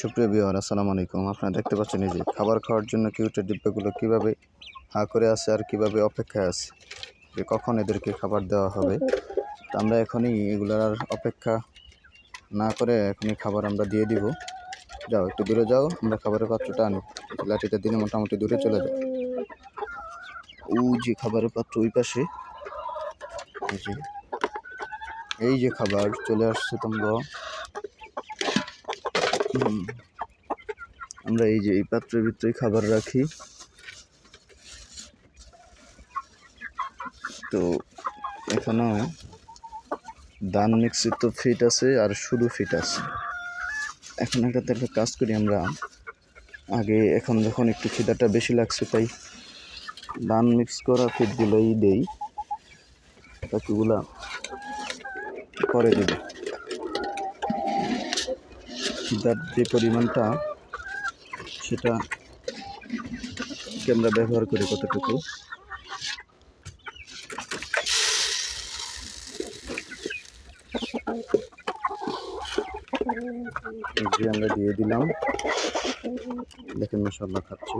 সুপ্রিয় বিহার আসসালামু আলাইকুম। আপনারা দেখতে পাচ্ছেন এই যে খাবার খাওয়ার জন্য কিউটের ডিব্বাগুলো কীভাবে হা করে আছে আর কীভাবে অপেক্ষায় আছে, যে কখন এদেরকে খাবার দেওয়া হবে। তো আমরা এখনই এগুলোর আর অপেক্ষা না করে এখনই খাবার আমরা দিয়ে দিব। যাও, একটু দূরে যাও, আমরা খাবারের পাত্রটা আনি। লাঠিটা দিনে মোটামুটি দূরে চলে যাও ও যে খাবারের পাত্র ওই পাশে। এই যে খাবার চলে আসছে তোমরা। আমরা এই যে এই পাত্রের ভিতরে খাবার রাখি। তো এখনও দান মিক্সির তো ফিট আছে আর শুধু ফিট আছে। এখন একটা একটা কাজ করি আমরা। আগে এখন যখন একটু খিদাটা বেশি লাগছে তাই দান মিক্স করা ফিটগুলোই দেই। বাকিগুলা করে দেবে। খিদার যে পরিমাণটা সেটা কে আমরা ব্যবহার করি, কতটুকু? যে আমরা দিয়ে দিলাম। দেখেন মশাল্লা খাচ্ছি।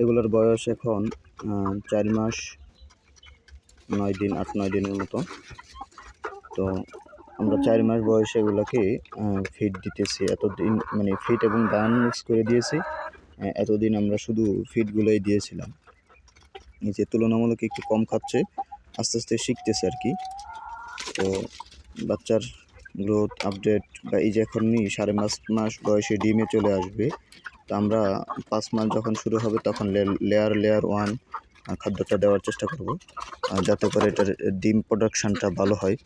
এগুলোর বয়স এখন চার মাস, নয় দিন, আট, নয় দিনের মতো। তো আমরা চার মাস বয়সে এগুলোকে ফিড দিতেছি, এতদিন মানে ফিট এবং দান মিক্স করে দিয়েছি এতদিন আমরা শুধু ফিডগুলোই দিয়েছিলাম। যে তুলনামূলক একটু কম খাচ্ছে, আস্তে আস্তে শিখতেছে আর কি। তো বাচ্চার গ্রোথ আপডেট বা এই যে এখনই সাড়ে পাঁচ মাস বয়সে ডিমে চলে আসবে, তো আমরা পাঁচ মাস যখন শুরু হবে তখন লেয়ার লেয়ার ওয়ান খাদ্যটা দেওয়ার চেষ্টা করব যাতে করে এটার ডিম প্রোডাকশানটা ভালো হয়।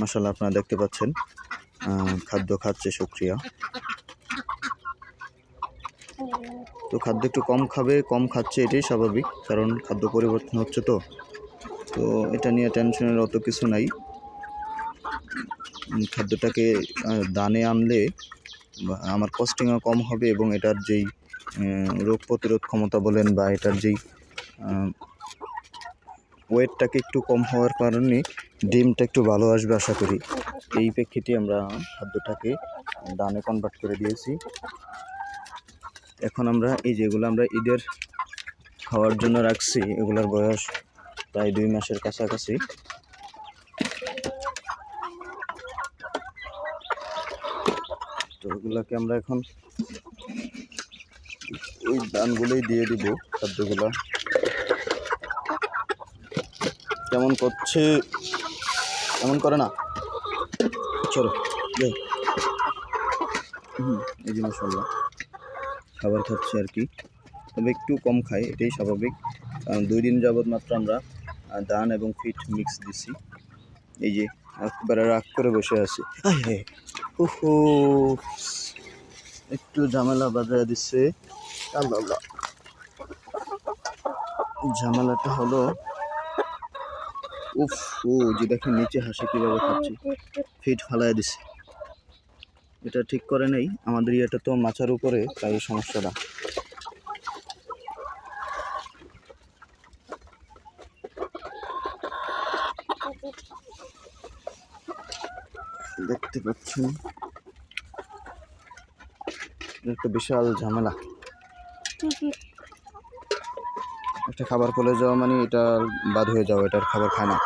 মাসাল্লাহ আপনারা দেখতে পাচ্ছেন খাদ্য খাচ্ছে সুক্রিয়া। তো খাদ্য একটু কম খাবে, কম খাচ্ছে এটাই স্বাভাবিক, কারণ খাদ্য পরিবর্তন হচ্ছে তো। তো এটা নিয়ে টেনশনের অত কিছু নাই। খাদ্যটাকে দানে আনলে আমার কস্টিংও কম হবে এবং এটার যেই রোগ প্রতিরোধ ক্ষমতা বলেন বা এটার যেই ওয়েটটাকে একটু কম হওয়ার কারণে ডিমটা একটু ভালো আসবে আশা করি। এই প্রেক্ষিতে আমরা খাদ্যটাকে দানে কনভার্ট করে দিয়েছি। এখন আমরা এই যেগুলো আমরা ঈদের খাওয়ার জন্য রাখছি, এগুলোর বয়স প্রায় দুই মাসের কাছাকাছি। তো এগুলাকে আমরা এখন ওই দানগুলোই দিয়ে দিব খাদ্যগুলো। কেমন করছে? এমন করে না? চলো হুম, এই যে মশলা খাবার খাচ্ছে আর কি। তবে একটু কম খাই, এটাই স্বাভাবিক। কারণ দুই দিন যাবৎ মাত্র আমরা ধান এবং ফিট মিক্স দিছি। এই যে, একবারে রাগ করে বসে আছি। ওহো একটু ঝামেলা বাজায় দিচ্ছে ঝামেলাটা হলো উফ, ও যে দেখেন নিচে হাসি কীভাবে খাচ্ছে। ফিট ফালায় দিছে। এটা ঠিক করে নেই। আমাদের ইয়েটা তো মাচার উপরে, তাই সমস্যাটা। দেখতে পাচ্ছেন? একটা বিশাল ঝামেলা। একটা খাবার ফলে যাওয়া মানে এটা বাদ হয়ে যাওয়া এটার খাবার খায় না।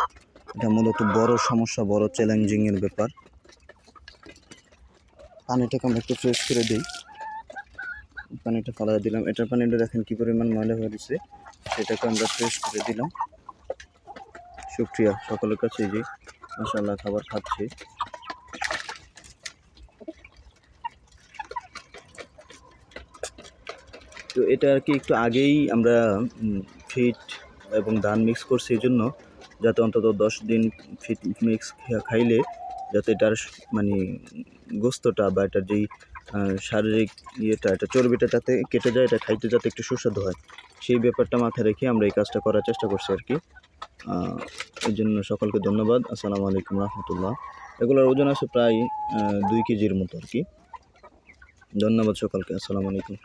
এটা মূলত বড় সমস্যা, বড় চ্যালেঞ্জিংয়ের ব্যাপার। পানিটাকে আমরা একটু ফ্রেশ করে দিই। পানিটা ফালাই দিলাম। এটার পানিটা দেখেন কী পরিমাণ ময়লা হয়ে গেছে। সেটাকে আমরা ফ্রেশ করে দিলাম। শুক্রিয়া সকলের কাছে যে মশাল্লাহ খাবার খাচ্ছে। তো এটা আর কি একটু আগেই আমরা ফিট এবং ধান মিক্স করছি এই জন্য যাতে অন্তত দশ দিন ফিট মিক্স খাইলে যাতে এটার মানে গোস্তটা বা এটার যেই শারীরিক ইয়েটা, এটা চর্বিটা যাতে কেটে যায়, এটা খাইতে যাতে একটু সুস্বাদু হয়, সেই ব্যাপারটা মাথায় রেখে আমরা এই কাজটা করার চেষ্টা করছি আর কি। এই জন্য সকলকে ধন্যবাদ। আসসালামু আলাইকুম রহমতুল্লাহ। এগুলোর ওজন আছে প্রায় দুই কেজির মতো আর কি। ধন্যবাদ সকলকে। আসসালামু আলাইকুম।